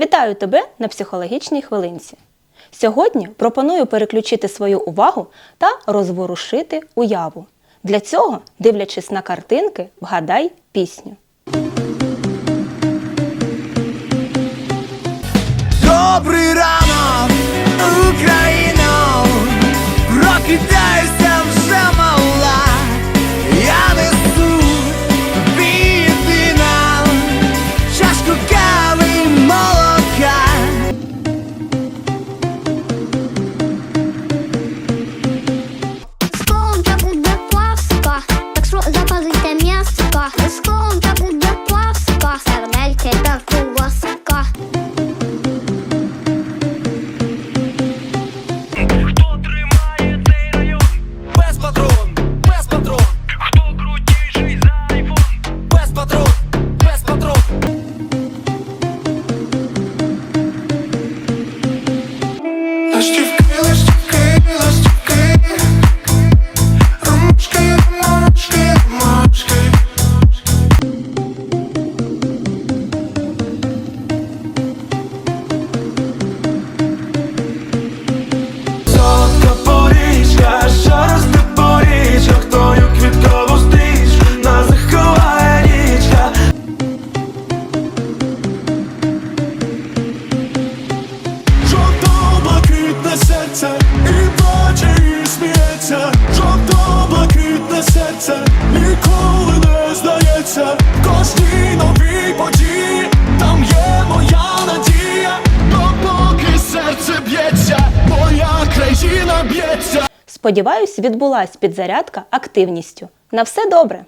Вітаю тебе на психологічній хвилинці. Сьогодні пропоную переключити свою увагу та розворушити уяву. Для цього, дивлячись на картинки, вгадай пісню. Добрий ранок, В Кожній новій події там є моя надія Допоки серце б'ється, моя країна б'ється Сподіваюсь, відбулась підзарядка активністю. На все добре!